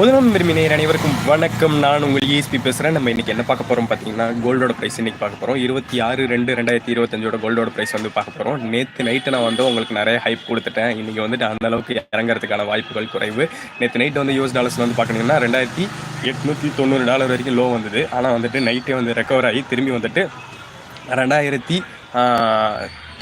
முதலாம் விரும்பி நேர் அனைவருக்கும் வணக்கம். நான் உங்கள் இஎஸ்பி பேசுகிறேன் நம்ம இன்றைக்கி என்ன பார்க்க போகிறோம் பார்த்தீங்கன்னா கோல்டோட ப்ரைஸ் இன்றைக்கி பார்க்க போகிறோம் இருபத்தி ஆறு ரெண்டு ரெண்டாயிரத்தி இருபத்தஞ்சோட கோல்டோட ப்ரைஸ் வந்து பார்க்க போகிறோம் நேற்று நைட்டு நான் வந்து உங்களுக்கு நிறைய ஹைப் கொடுத்துட்டேன். இன்றைக்கி வந்துட்டு அந்தளவுக்கு இறங்குறதுக்கான வாய்ப்புகள் குறைவு. நேற்று நைட்டு வந்து யூஎஸ் டாலர்ஸ் வந்து பார்க்கணுங்கன்னா ரெண்டாயிரத்தி எட்நூற்றி தொண்ணூறு டாலர் வரைக்கும் லோ வந்தது. ஆனால் வந்துட்டு நைட்டே வந்து ரெக்கவர் ஆகி திரும்பி வந்துட்டு ரெண்டாயிரத்தி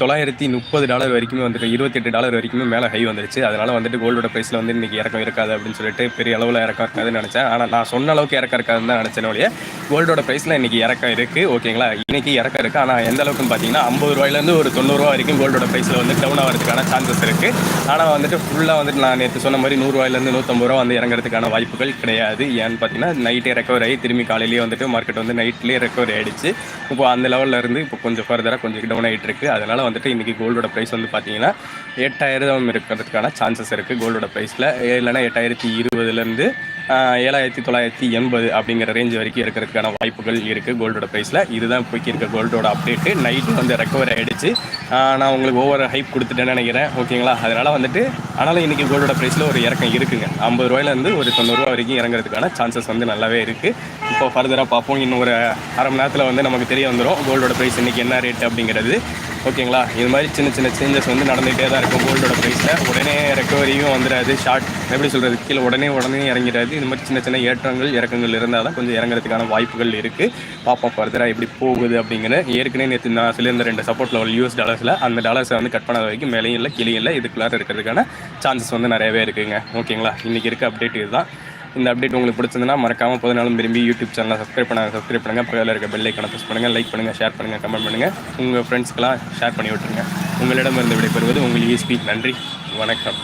தொள்ளாயிரத்தி முப்பது டாலர் வரைக்குமே வந்துட்டு இருபத்தெட்டு டாலர் வரைக்குமே மேலே ஹை வந்துருச்சு. அதனால் வந்துட்டு கோல்டோட ப்ரைஸில் வந்து இன்றைக்கி இறக்கம் இருக்காது அப்படின்னு சொல்லிட்டு பெரிய அளவில் இறக்கம் இருக்காதுன்னு நினச்சேன். ஆனால் நான் சொன்ன அளவுக்கு இறக்கம் இருக்காதுன்னு தான் நினச்சேன் ஒழிய கோல்டோட ப்ரைஸில் இன்றைக்கி இறக்கம் இருக்குது ஓகேங்களா இன்றைக்கி இறக்கம் இருக்குது ஆனால் எந்த அளவுக்குன்னு பார்த்தீங்கன்னா ஐம்பது ரூபாயிலேருந்து ஒரு தொண்ணூறுரூவா வரைக்கும் கோல்டோட ப்ரைஸில் வந்து டவுன் ஆகிறதுக்கான சான்சஸ் இருக்குது ஆனால் வந்துட்டு ஃபுல்லாக வந்துட்டு நான் நேற்று சொன்ன மாதிரி நூறுரூவாயிலேருந்து நூற்றம்பது ரூபா வந்து இறங்குறதுக்கான வாய்ப்புகள் கிடையாது. ஏன்னு பார்த்தீங்கன்னா நைட்டே ரெக்கவர் ஆகி திரும்பி காலையிலேயே வந்துட்டு மார்க்கெட் வந்து நைட்லேயே ரெக்கவர் ஆகிடுச்சு இப்போ அந்த லெவலில் இருந்து இப்போ கொஞ்சம் ஃபர்தராக கொஞ்சம் டவுன் ஆகிட்டு இருக்குது அதனால் வந்துட்டு இன்றைக்கி கோல்டோட ப்ரைஸ் வந்து பார்த்தீங்கன்னா எட்டாயிரம் இருக்கிறதுக்கான சான்சஸ் இருக்குது கோல்டோட ப்ரைஸில் இல்லைனா எட்டாயிரத்தி இருபதுலேருந்து ஏழாயிரத்தி தொள்ளாயிரத்தி எண்பது அப்படிங்கிற ரேஞ்ச் வரைக்கும் இருக்கிறதுக்கான வாய்ப்புகள் இருக்குது கோல்டோட ப்ரைஸில் இதுதான் இப்போக்கி இருக்க கோல்டோட அப்டேட்டு நைட்டு வந்து ரெக்கவர் ஆகிடுச்சு நான் உங்களுக்கு ஓவர் ஹைப் கொடுத்துட்டேன்னு நினைக்கிறேன். ஓகேங்களா அதனால் வந்துட்டு ஆனாலும் இன்றைக்கி கோல்டோட ப்ரைஸில் ஒரு இறக்கம் இருக்குங்க. ஐம்பது ரூபாயிலேருந்து ஒரு தொண்ணூறுரூவா வரைக்கும் இறங்குறதுக்கான சான்சஸ் வந்து நல்லாவே இருக்குது இப்போ ஃபர்தராக பார்ப்போம். இன்னும் ஒரு அரை மணி நேரத்தில் வந்து நமக்கு தெரிய வந்துடும் கோல்டோட ப்ரைஸ் இன்றைக்கி என்ன ரேட் அப்படிங்கிறது. ஓகேங்களா? இது மாதிரி சின்ன சின்ன சேஞ்சஸ் வந்து நடந்துகிட்டே தான் இருக்கும் கோல்டோட ப்ரைஸில் உடனே ரெக்கவரியும் வந்துடாது. ஷார்ட் எப்படி சொல்கிறது கீழே உடனே உடனே இறங்கிடாது. இது மாதிரி சின்ன சின்ன ஏற்றங்கள் இறக்கங்கள் இருந்தால் தான் கொஞ்சம் இறங்குறதுக்கான வாய்ப்புகள் இருக்குது பார்ப்போம் ஃபர்தராக எப்படி போகுது அப்படிங்கிற. ஏற்கனவே நேற்று நான் சொல்லியிருந்த ரெண்டு சப்போர்ட் லெவல் யூஎஸ் டாலர்ஸில் அந்த டாலர்ஸை வந்து கட் பண்ணாத வரைக்கும் மேலேயும் இல்லை கிளியும் இல்லை இதுக்குள்ளார இருக்கிறதுக்கான சான்சஸ் வந்து நிறையவே இருக்குங்க. ஓகேங்களா? இன்றைக்கி இருக்க அப்டேட் இதுதான். இந்த அப்டேட் உங்களுக்கு பிடிச்சிருந்தனா மறக்காமல் பதினாலும் விரும்பி யூடியூப் சேனலை சப்ஸ்கிரைப் பண்ணாங்க சப்ஸ்கிரைப் பண்ணுங்கள் பக்கத்தில் இருக்க பெல் ஐக்கனை ப்ரெஸ் பண்ணுங்கள் லைக் பண்ணுங்கள் ஷேர் பண்ணுங்கள் கமெண்ட் பண்ணுங்கள் உங்கள் ஃப்ரெண்ட்ஸ்க்கெலாம் ஷேர் பண்ணி விட்டுருங்க. உங்களிடம் இருந்து விடைபெறுவது உங்கள் ஈஸ்பி நன்றி. வணக்கம்.